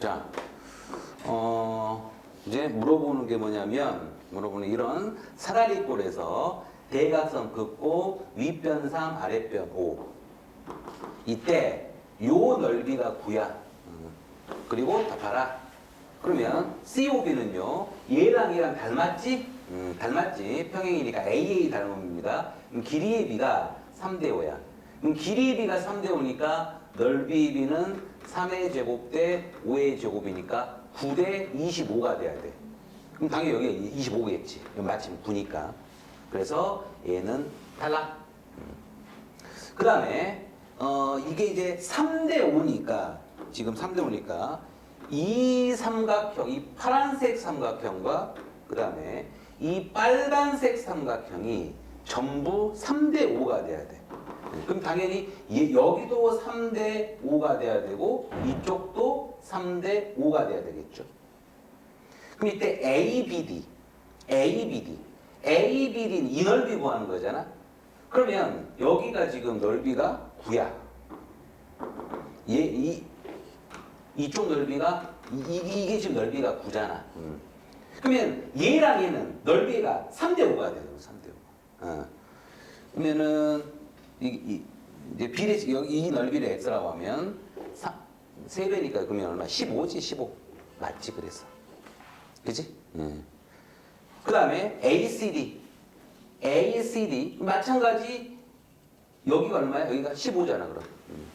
자, 어, 이제 물어보는 게 뭐냐면, 물어보는 이런 사다리꼴에서 대각선 긋고 윗변 3, 아랫변 5. 이때 요 넓이가 9야. 음. 그리고 답하라. 그러면 COB는요, 얘랑 얘랑 닮았지? 음, 닮았지. 평행이니까 AA 닮음입니다. 길이의 비가 3대 5야. 그럼 길이의 비가 3대 5니까 넓이 비는 3의 제곱 대 5의 제곱이니까 9 대 25가 돼야 돼. 그럼 당연히 여기 25겠지. 마침 9니까. 그래서 얘는 탈락. 그 다음에 어, 이게 이제 3대 5니까 지금 3대 5니까 이 삼각형, 이 파란색 삼각형과 그 다음에 이 빨간색 삼각형이 전부 3대 5가 돼야 돼. 그럼 당연히 얘- 여기도 3대 5가 돼야 되고 이쪽도 3대 5가 돼야 되겠죠. 그럼 이때 ABD, ABD, ABD는 이 넓이 구하는 거잖아. 그러면 여기가 지금 넓이가 9야. 얘, 이, 이쪽 넓이가, 이, 이- 이게 지금 넓이가 9잖아. 그러면 얘랑 얘는 넓이가 3대 5가 돼요. 3대 5. 어. 그러면은, 이, 이, 비례, 여기 이 넓이를 x라고 하면, 3배니까 그러면 얼마? 15지, 15. 맞지, 그래서. 그지? 그 다음에 ACD. ACD. 마찬가지, 여기가 얼마야? 여기가 15잖아, 그럼. 음.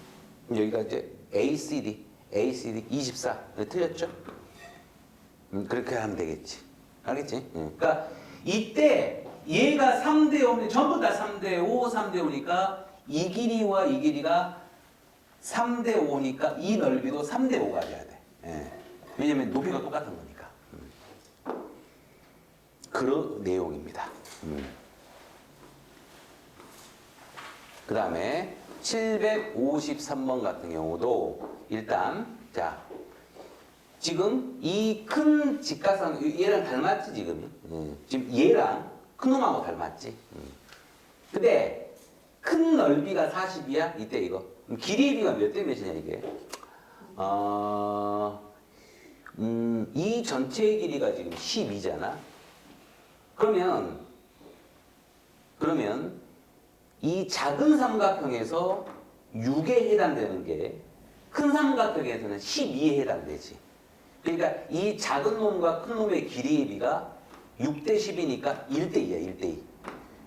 여기가 이제 ACD. ACD 24. 네, 틀렸죠? 음, 그렇게 하면 되겠지. 알겠지? 음. 그러니까 이때 얘가 3대 5인데 전부 다 3대 5, 3대 5니까 이 길이와 이 길이가 3대 5니까 이 넓이도 3대 5가 돼야 돼. 예. 왜냐면 높이가 똑같은 거니까. 음. 그런 내용입니다. 그 다음에 753번 같은 경우도 일단 자 지금 이 큰 직각상 얘랑 닮았지 지금 음. 지금 얘랑 큰 놈하고 닮았지 음. 근데 큰 넓이가 40이야 이때 이거 그럼 길이 비가 몇 대 몇이냐 이게 어, 음, 이 전체의 길이가 지금 12잖아 그러면 그러면 이 작은 삼각형에서 6에 해당되는 게 큰 삼각형에서는 12에 해당되지. 그러니까 이 작은 놈과 큰 놈의 길이의 비가 6대 10이니까 1대 2야, 1대 2.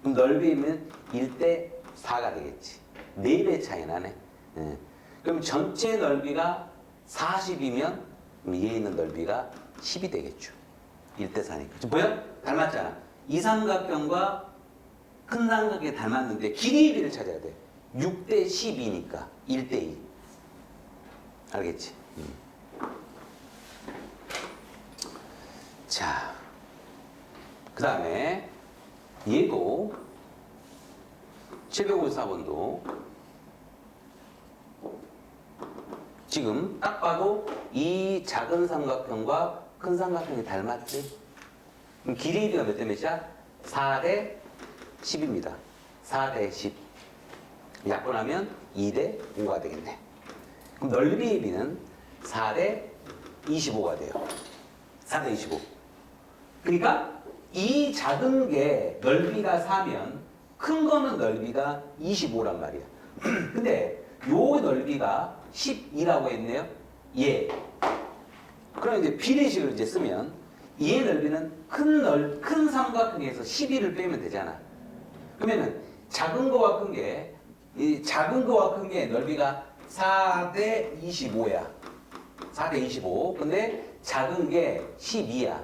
그럼 넓이면 1대 4가 되겠지. 4배 차이 나네. 예. 그럼 전체 넓이가 40이면 얘 있는 넓이가 10이 되겠죠. 1대 4니까. 지금 보여? 닮았잖아. 이 삼각형과 큰 삼각형이 닮았는데 길이의 비를 찾아야 돼. 6대 10이니까 1대 2. 알겠지? 음. 자, 그 다음에 얘도 754번도 지금 딱 봐도 이 작은 삼각형과 큰 삼각형이 닮았지? 그럼 길이의 비가 몇 대 몇이야? 4대 10입니다. 4대 10. 약분하면 2대 5가 되겠네. 그럼 넓이의 비는 4대 25가 돼요. 4대 25. 그러니까 이 작은 게 넓이가 4면 큰 거는 넓이가 25란 말이야. 근데 요 넓이가 12라고 했네요. 예. 그럼 이제 비례식을 이제 쓰면 얘 넓이는 큰 넓, 큰 삼각형에서 12를 빼면 되잖아. 그러면은 작은 거와 큰 게, 이 작은 거와 큰 게 넓이가 4대 25야. 4대 25. 근데 작은 게 12야.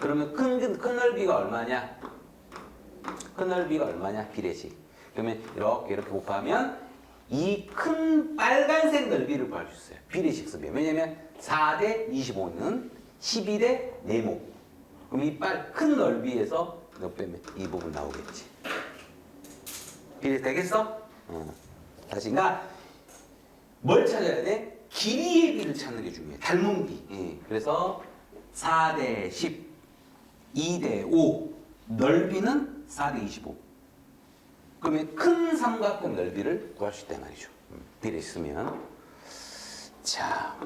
그러면 큰, 큰 넓이가 얼마냐? 큰 넓이가 얼마냐? 비례식. 그러면 이렇게 이렇게 곱하면 이 큰 빨간색 넓이를 구할 수 있어요. 비례식 쓰면. 왜냐면 4대 25는 12대 네모. 그럼 이빨큰 넓이에서 몇 빼면 이 부분 나오겠지. 비례 되겠어? 어. 다시. 그러니까 뭘 찾아야 돼? 길이의 비를 찾는 게 중요해. 닮은 비. 예. 그래서 4대 10, 2대 5, 넓이는 4대 25. 그러면 큰 삼각형 넓이를 구할 수 있단 말이죠. 음, 비례 쓰면. 자.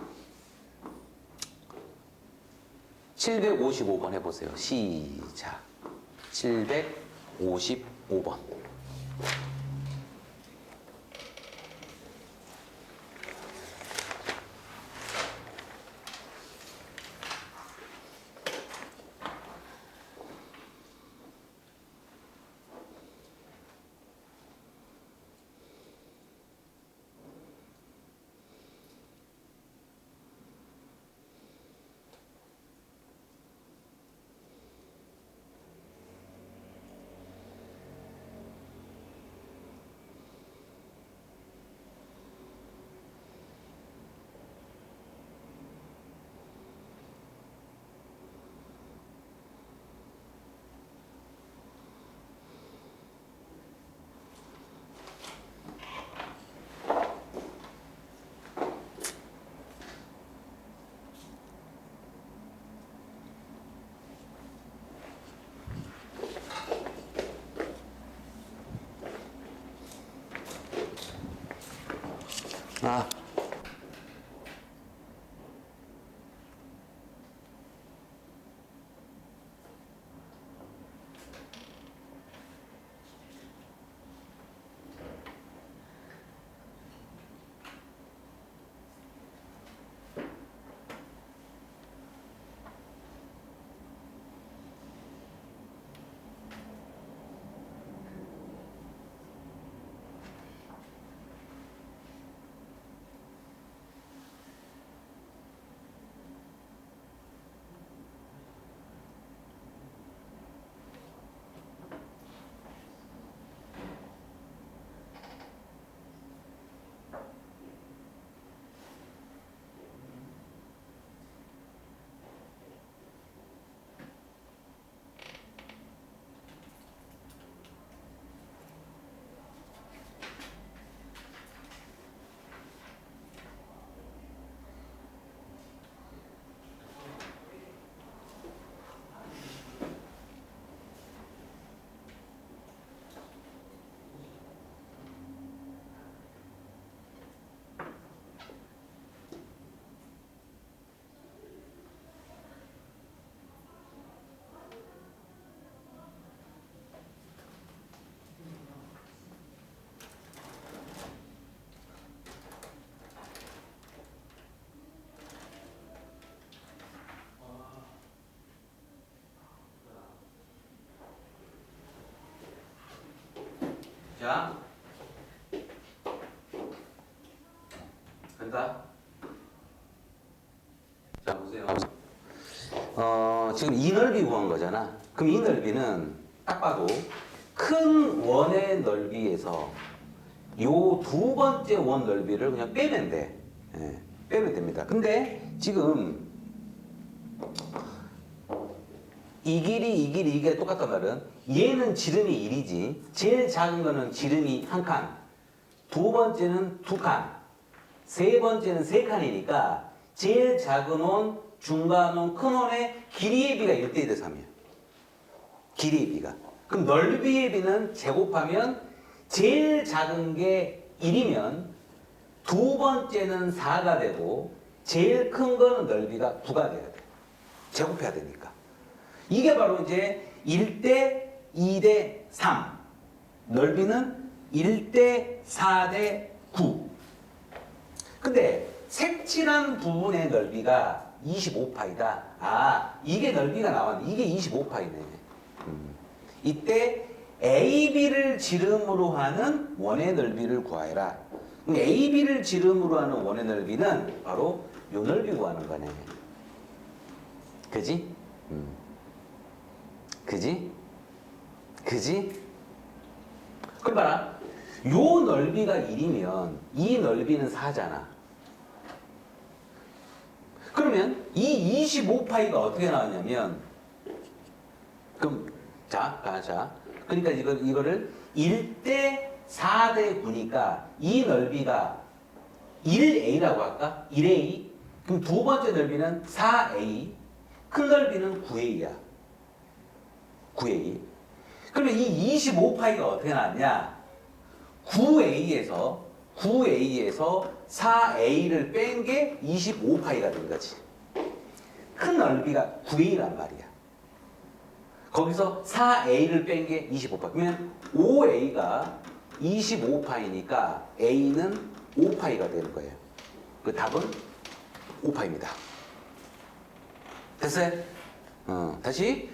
755번 해보세요. 시작. 755번. 자. 간다. 자, 보세요. 어, 지금 이 넓이 구한 거잖아. 그럼 이 넓이는 딱 봐도 큰 원의 넓이에서 요 두 번째 원 넓이를 그냥 빼면 돼. 예, 빼면 됩니다. 근데 지금 이 길이 이 길이 이게 똑같단 말은 얘는 지름이 1이지 제일 작은 거는 지름이 한 칸, 두 번째는 두 칸, 세 번째는 세 칸이니까 제일 작은 원, 중간 원, 큰 원의 길이의 비가 1대 1대 3이야. 길이의 비가. 그럼 넓이의 비는 제곱하면 제일 작은 게 1이면 두 번째는 4가 되고 제일 큰 거는 넓이가 9가 돼야 돼. 제곱해야 되니까. 이게 바로 이제 1대 2대 3. 넓이는 1대 4대 9. 근데 색칠한 부분의 넓이가 25파이다. 아, 이게 넓이가 나왔네. 이게 25파이네. 음. 이때 AB를 지름으로 하는 원의 넓이를 구하여라. 그럼 AB를 지름으로 하는 원의 넓이는 바로 요 넓이 구하는 거네. 그지? 음. 그지? 그지? 그럼 봐라. 요 넓이가 1이면 이 넓이는 4잖아. 그러면 이 25파이가 어떻게 나왔냐면 그럼 자, 가, 자. 그러니까 이거 이거를 1대 4대 9니까 이 넓이가 1a라고 할까? 1a. 그럼 두 번째 넓이는 4a. 큰 넓이는 9a야. 9a. 그러면 이 25파이가 어떻게 나왔냐? 9a에서 9a에서 4a를 뺀 게 25파이가 된 거지. 큰 넓이가 9A란 말이야. 거기서 4A를 뺀 게 25파. 그러면 5A가 25파이니까 A는 5파이가 되는 거예요. 그 답은 5파입니다. 됐어요? 어, 다시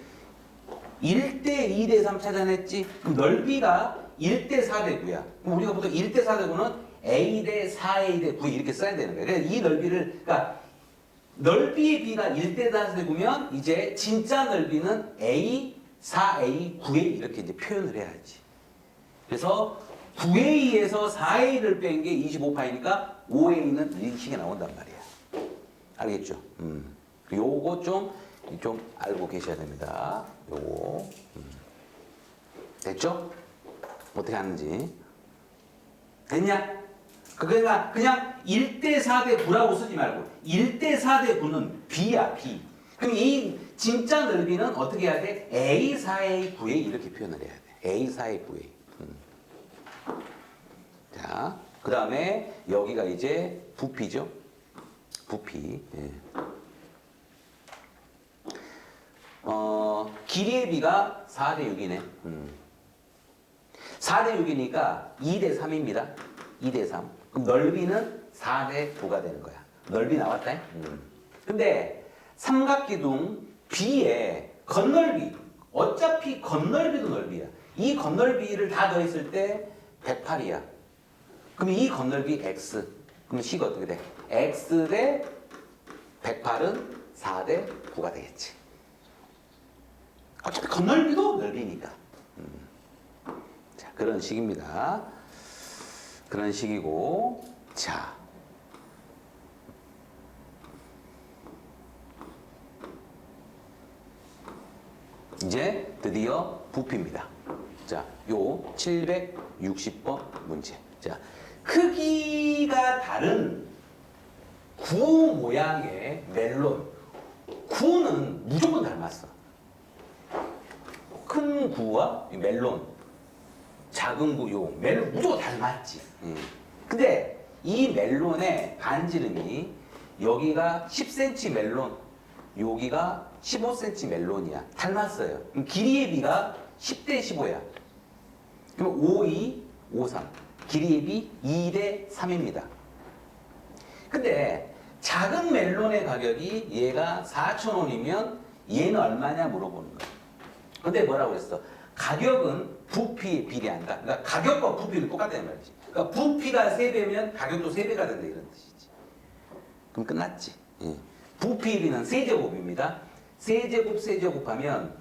1대 2대 3 찾아냈지? 그럼 넓이가 1대 4대 9야. 그럼 우리가 보통 1대 4대 9는 A 대 4A 대 9 이렇게 써야 되는 거야. 그래서 이 넓이를, 그러니까 넓이의 B가 1대 4대 9면 이제 진짜 넓이는 A, 4A, 9A 이렇게 이제 표현을 해야지. 그래서 9A에서 4A를 뺀 게 25파이니까 5A는 이식이 나온단 말이야. 알겠죠? 음. 요거 좀, 좀 알고 계셔야 됩니다. 요거. 음. 됐죠? 어떻게 하는지. 됐냐? 그러니까 그냥 1대 4대 9라고 쓰지 말고 1대 4대 9는 B야, B. 그럼 이 진짜 넓이는 어떻게 해야 돼? A 4A 9A 이렇게 표현을 해야 돼. A 4A 9A. 음. 자, 그 다음에 여기가 이제 부피죠. 부피. 예. 어, 길이의 비가 4대 6이네. 음. 4대 6이니까 2대 3입니다. 2대 3. 그럼 넓이는 4대 9가 되는 거야. 넓이 나왔다. 음. 근데 삼각기둥 B의 겉넓이, 어차피 겉넓이도 넓이야. 이 겉넓이를 다 더했을 때 108이야. 그럼 이 겉넓이 X. 그럼 C가 어떻게 돼? X 대 108은 4대 9가 되겠지. 어차피 겉넓이도 넓이니까. 음. 자, 그런 식입니다. 그런 식이고, 자. 이제 드디어 부피입니다. 자, 요 760번 문제. 자, 크기가 다른 구 모양의 멜론. 구는 무조건 닮았어. 큰 구와 이 멜론, 작은 구, 요 멜론 무조건 닮았지. 음. 근데 이 멜론의 반지름이 여기가 10cm 멜론, 여기가 15cm 멜론이야. 닮았어요. 그럼 길이의 비가 10대 15야. 그럼 5, 2, 5, 3. 길이의 비 2대 3입니다. 근데 작은 멜론의 가격이 얘가 4,000원이면 얘는 얼마냐 물어보는 거야. 근데 뭐라고 그랬어? 가격은 부피에 비례한다. 그러니까 가격과 부피는 똑같다는 말이지. 그러니까 부피가 3배면 가격도 3배가 된다 이런 뜻이지. 그럼 끝났지. 예. 부피의 비는 세제곱입니다. 세제곱 세제곱 하면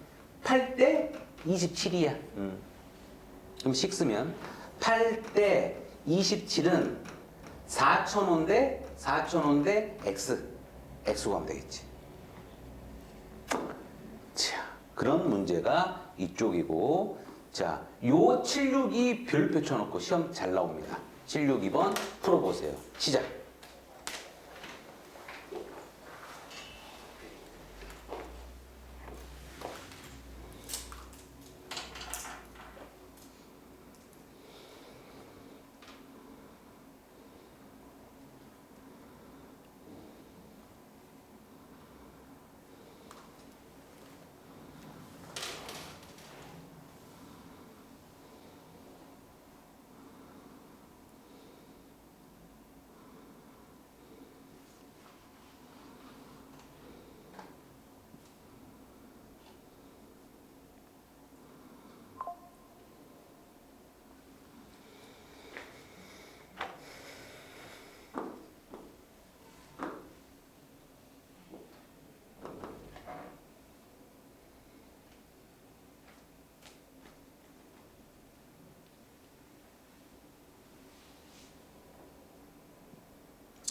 8대 27이야. 음. 그럼 식 쓰면 8대 27은 4,000원 대 4,000원 대 X. X로 하면 되겠지. 자, 그런 문제가 이쪽이고, 자, 요 762 별표 쳐놓고 시험 잘 나옵니다. 762번 풀어보세요. 시작.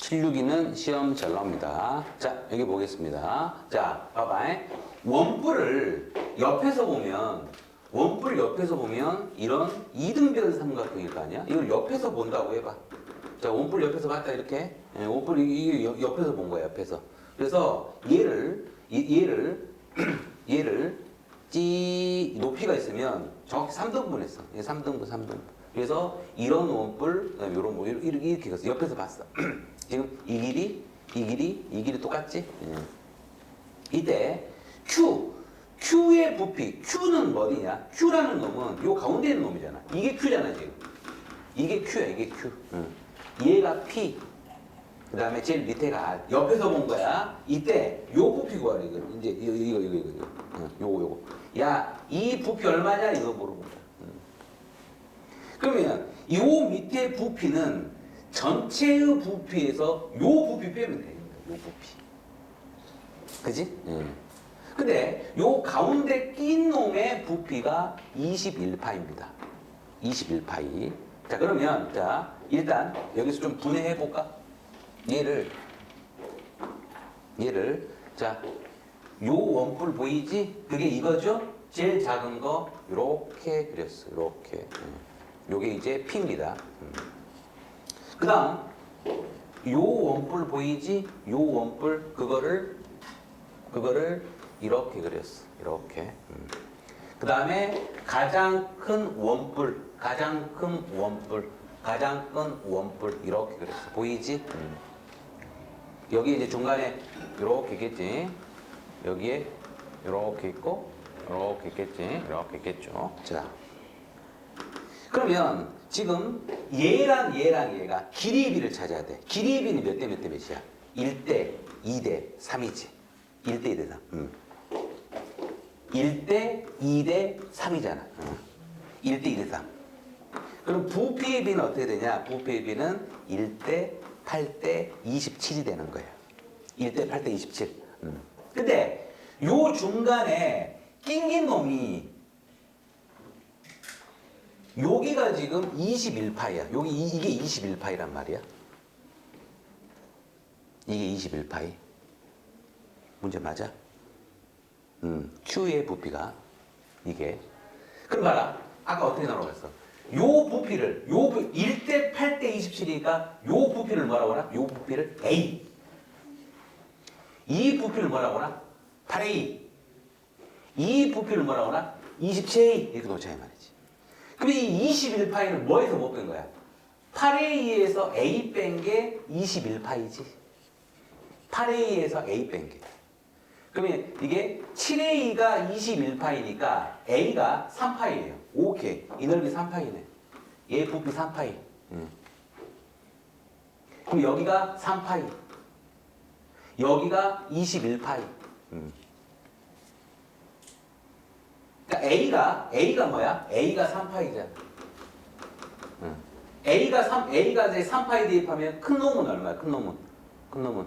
칠 762는 시험 잘 나옵니다. 자, 여기 보겠습니다. 자, 봐봐. 원뿔을 옆에서 보면, 원뿔 옆에서 보면 이런 이등변 삼각형일 거 아니야? 이걸 옆에서 본다고 해봐. 자, 원뿔 옆에서 봤다, 이렇게. 예, 원뿔 이게 옆- 옆에서 본 거야, 옆에서. 그래서 얘를, 이- 얘를, 얘를 찌, 높이가 있으면 정확히 3등분 했어. 3등분, 3등분. 그래서 이런 원뿔, 이런 뭐 이렇게, 이렇게 갔어. 옆에서 봤어. 지금 이 길이, 이 길이, 이 길이 똑같지? 예. 이때 Q, Q의 부피, Q는 뭐냐? Q라는 놈은 요 가운데 있는 놈이잖아. 이게 Q잖아 지금. 이게 Q야, 이게 Q. 응. 얘가 P. 그 다음에 제일 밑에가 R. 옆에서 본 거야. 이때 요 부피 구하래 이거. 이제 이거 이거 이거 이거. 응, 요거 요거. 야, 이 부피 얼마냐 이거 물어본 거야. 응. 그러면 요 밑에 부피는 전체의 부피에서 요 부피 빼면 됩니다. 요 부피. 그지? 예. 근데 요 가운데 낀 놈의 부피가 21파입니다. 21파이. 자, 그러면, 자, 일단 여기서 좀 분해해 볼까? 얘를, 얘를, 자, 요 원뿔 보이지? 그게 이거죠? 제일 작은 거, 요렇게 그렸어. 요렇게. 예. 요게 이제 P입니다. 그 다음, 요 원뿔 보이지? 요 원뿔, 그거를 그거를 이렇게 그렸어. 이렇게. 그 다음에 가장 큰 원뿔, 가장 큰 원뿔, 가장 큰 원뿔 이렇게 그렸어. 보이지? 음. 여기 이제 중간에 이렇게 있겠지. 여기에 이렇게 있고 이렇게 있겠지. 이렇게 있겠죠. 자. 그러면 지금 얘랑 얘랑 얘가 길이비를 찾아야 돼. 길이비는 몇 대 몇 대 몇이야? 1대 2대 3이지. 1대 2대 3. 음. 1대 2대 3이잖아. 1대 2대 3. 그럼 부피의 비는 어떻게 되냐? 부피의 비는 1대 8대 27이 되는 거예요. 1대 8대 27. 음. 근데 요 중간에 낑긴 놈이 여기가 지금 21파이야. 여기 이- 이게 21파이란 말이야. 이게 21파이. 문제 맞아? 음, Q의 부피가 이게. 그럼 봐라. 아까 어떻게 했어? 요 부피를, 요 부, 1대 8대 27이니까 요 부피를 뭐라고 하나? 요 부피를 A. 이 부피를 뭐라고 하나? 8A. 이 부피를 뭐라고 하나? 27A. 이렇게 놓자 이. 그럼 이 21파이는 뭐에서 못 뺀 거야? 8A에서 A 뺀 게 21파이지. 8A에서 A 뺀 게. 그러면 이게 7A가 21파이니까 A가 3파이예요. 오케이. 이 넓이 3파이네. 얘 부피 3파이. 음. 그럼 여기가 3파이. 여기가 21파이. 음. 그러니까 A가 A가 뭐야? A가 3파이잖아. 응. A가 3 A가 이제 3파이 대입하면 큰 놈은 얼마야? 큰 놈은 큰 놈은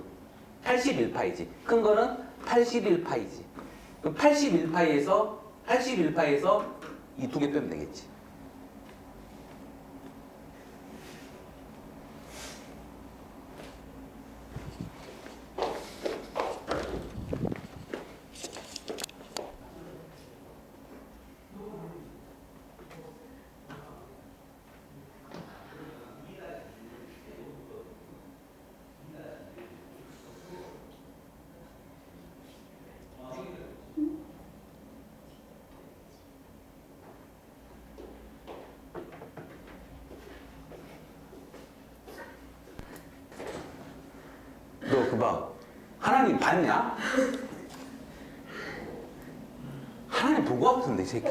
81파이지. 큰 거는 81파이지. 그럼 81파이에서 81파이에서 이 두 개 빼면 되겠지. 그봐 하나님 봤냐? 하나님 보고 이 새끼.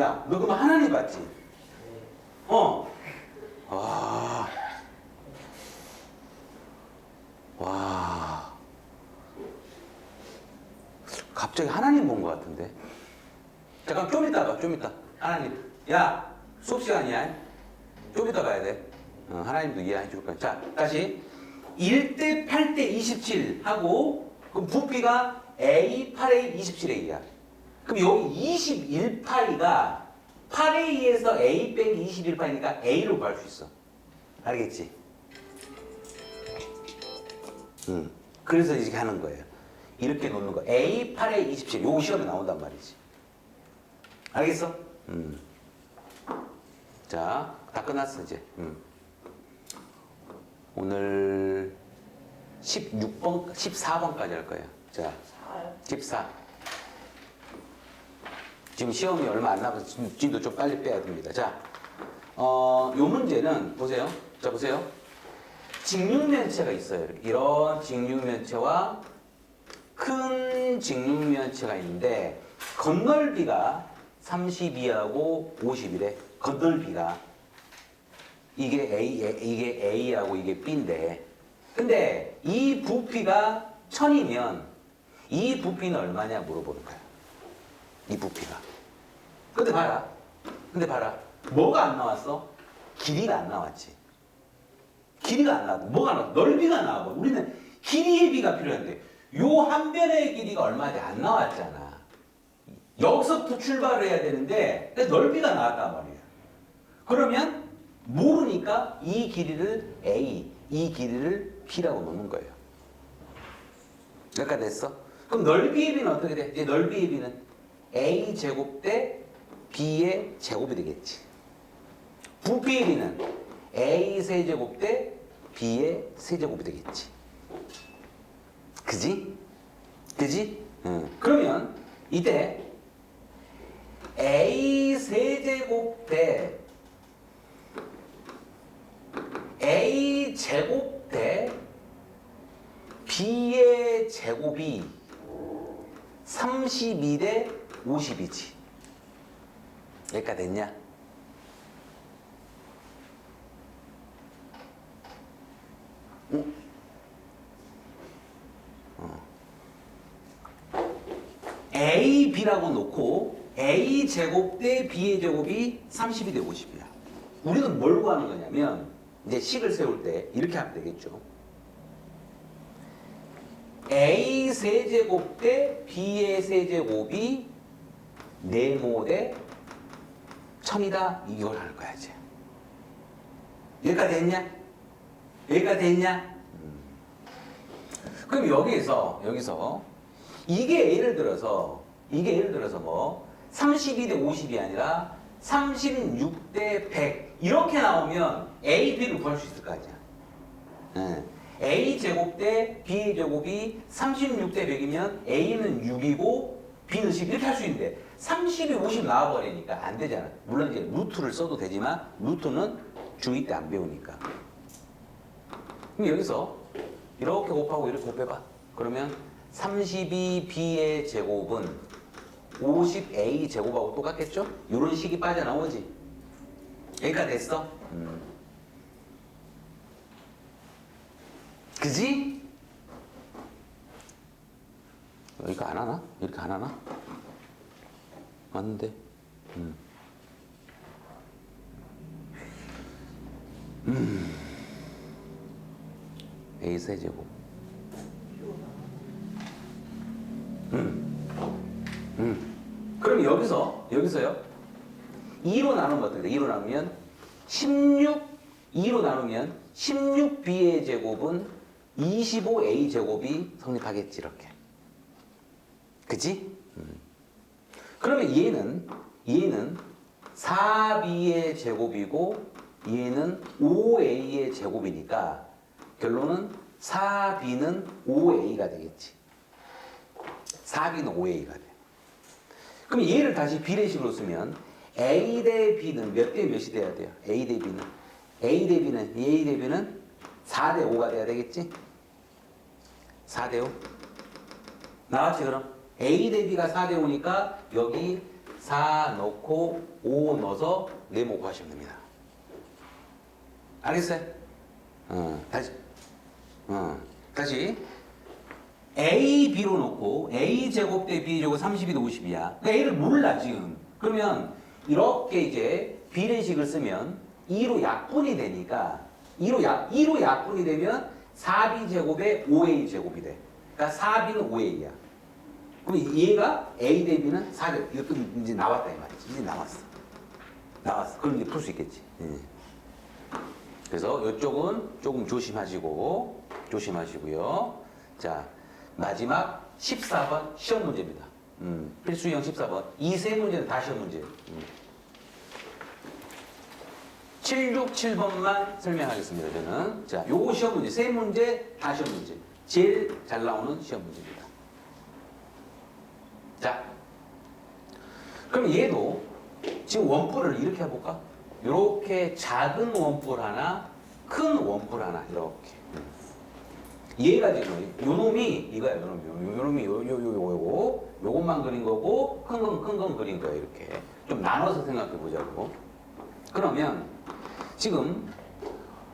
야, 너 그럼 하나님 봤지? 어. 와. 와. 갑자기 하나님 본 것 같은데. 잠깐 좀 이따 봐, 좀 이따. 하나님. 야, 수업 시간이야. 좀 이따 가야 돼. 어, 하나님도 이해해 줄 거야. 자, 다시. 1대 8대 27 하고, 그럼 부피가 A, 8A, 27A야. 그럼 여기 21파이가 8A에서 A 빼기 21파이니까 A로 구할 수 있어. 알겠지? 응. 그래서 이렇게 하는 거예요. 이렇게 놓는 거. A, 8A, 27. 요거 시험에 나온단 말이지. 알겠어? 음. 자, 다 끝났어, 이제. 음. 오늘 16번, 14번까지 할 거예요. 자, 14. 지금 시험이 얼마 안 남아서 진도 좀 빨리 빼야 됩니다. 자, 어, 요 문제는 보세요. 자, 보세요. 직육면체가 있어요. 이런 직육면체와 큰 직육면체가 있는데 건널비가 32하고 50이래. 건널비가 이게 A, 이게 A하고 이게 B인데 근데 이 부피가 1000이면 이 부피는 얼마냐 물어보는 거야. 이 부피가. 근데 봐라. 근데 봐라. 뭐가 안 나왔어? 길이가 안 나왔지. 길이가 안 나왔고 뭐가 나왔어? 넓이가 나와. 우리는 길이의 비가 필요한데 요 한 변의 길이가 얼마인지 안 나왔잖아. 여기서부터 출발을 해야 되는데 넓이가 나왔단 말이야. 그러면 모르니까 이 길이를 A, 이 길이를 B라고 놓는 거예요. 여기까지 됐어? 그럼 넓이의 비는 어떻게 돼? 이제 넓이의 비는 A 제곱 대 B의 제곱이 되겠지. 부피의 비는 A 세제곱 대 B의 세제곱이 되겠지. 그지? 그지? 응. 그러면 이때 A 세제곱 대 A 제곱 대 B의 제곱이 32 대 50이지. 여기까지 됐냐? 응? 어. A, B라고 놓고 A 제곱 대 B의 제곱이 32 대 50이야. 우리는 뭘 구하는 거냐면 이제 식을 세울 때 이렇게 하면 되겠죠. A 세제곱 대 B의 세제곱이 네모 대 천이다 이걸 할 거야 이제. 여기까지 됐냐? 여기까지 됐냐? 음. 그럼 여기에서 여기서 이게 예를 들어서 이게 예를 들어서 뭐 32 대 50이 아니라 36대 100 이렇게 나오면 A, B를 구할 수 있을 거 아니야. 예. A 제곱 대 B 제곱이 36대 100이면 A는 6이고 B는 10 이렇게 할 수 있는데 30이 50 나와버리니까 안 되잖아. 물론 이제 루트를 써도 되지만 루트는 중2 때 안 배우니까. 그럼 여기서 이렇게 곱하고 이렇게 곱해봐. 그러면 32B의 제곱은 50A 제곱하고 똑같겠죠? 이런 식이 빠져나오지. 여기까지 됐어? 음. 그지? 이거 안 하나? 이렇게 안 하나? 맞는데? 음. 음. A 세제곱. 음. 여기서, 여기서요? 2로 나누면 어떻게 돼? 2로 나누면 16, 2로 나누면 16b의 제곱은 25a 제곱이 성립하겠지, 이렇게. 그지? 음. 그러면 얘는, 얘는 4b의 제곱이고, 얘는 5a의 제곱이니까, 결론은 4b는 5a가 되겠지. 4b는 5a가 돼. 그럼 얘를 다시 비례식으로 쓰면 A 대 B는 몇 대 몇이 돼야 돼요? A 대 B는 A 대 B는 A 대 B는 4 대 5가 돼야 되겠지? 4 대 5 나왔지 그럼? A 대 B가 4 대 5니까 여기 4 넣고 5 넣어서 네모 구하시면 됩니다. 알겠어요? 어, 다시 어, 다시 A, B로 놓고 A 제곱 대 B 제곱 32대 50이야. 그러니까 A를 몰라 지금. 그러면 이렇게 이제 비례식을 쓰면 2로 약분이 되니까 2로 약 2로 약분이 되면 4B 제곱에 5A 제곱이 돼. 그러니까 4B는 5A야. 그럼 얘가 A 대 B는 4대 이것도 이제 나왔다 이 말이지. 이제 나왔어. 나왔어. 그럼 이제 풀 수 있겠지. 예. 그래서 이쪽은 조금 조심하시고 조심하시고요. 자 마지막 14번 시험 문제입니다. 음, 필수형 14번. 이 세 문제는 다 시험 문제예요. 음. 767번만 설명하겠습니다. 저는 자 요거 시험 문제 세 문제 다 시험 문제. 제일 잘 나오는 시험 문제입니다. 자 그럼 얘도 지금 원뿔을 이렇게 해볼까? 이렇게 작은 원뿔 하나, 큰 원뿔 하나 이렇게. 얘가 지금 요 놈이 이거야 요 놈이. 요, 요 놈이 요요 요 요 요거. 요것만 그린 거고 큰건 큰 건 그린 거야 이렇게. 좀 나눠서 생각해 보자고. 그러면 지금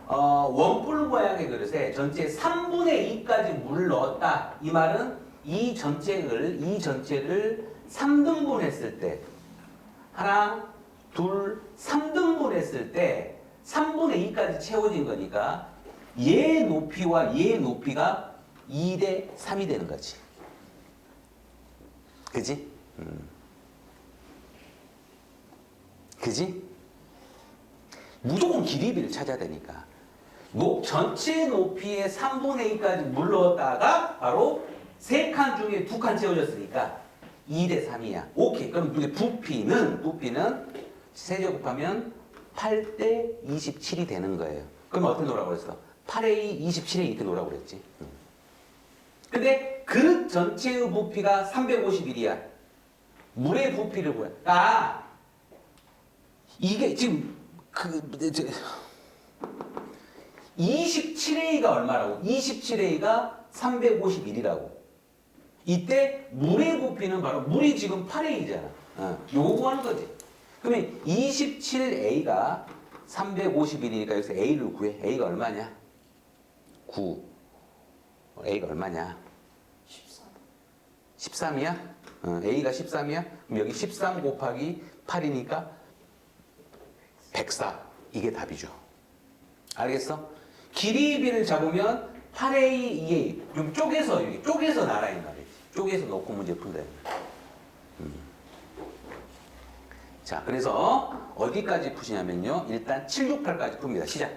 어, 원뿔 모양의 그릇에 전체 3분의 2까지 물을 넣었다. 이 말은 이 전체를 이 전체를 3등분 했을 때 하나 둘 3등분 했을 때 3분의 2까지 채워진 거니까 얘 높이와 얘 높이가 2대 3이 되는 거지. 그지? 음. 그지? 무조건 길이비를 찾아야 되니까. 높, 전체 높이의 3분의 2까지 물 넣었다가 바로 세 칸 중에 두 칸 채워졌으니까 2대 3이야. 오케이. 그럼 이게 부피는, 부피는 세제곱하면 8대 27이 되는 거예요. 그럼 어떻게 그랬어? 8A 27A 이렇게 놓으라고 그랬지. 음. 근데 그릇 전체의 부피가 351이야. 물의 부피를 구해. 아! 이게 지금 그 저, 27A가 얼마라고? 27A가 351이라고. 이때 물의 부피는 바로 물이 지금 8A잖아. 어, 요거 하는 거지. 그러면 27A가 351이니까 여기서 A를 구해. A가 얼마냐? 9. A가 얼마냐? 13. 13이야? 어, A가 13이야? 그럼 여기 13 곱하기 8이니까 104. 이게 답이죠. 알겠어? 길이비를 잡으면 8A, 2A. 좀 쪼개서, 여기 쪼개서 나라 이 말이지. 쪼개서 넣고 문제 푼다. 음. 자, 그래서 어디까지 푸시냐면요. 일단 7, 6, 8까지 풉니다. 시작.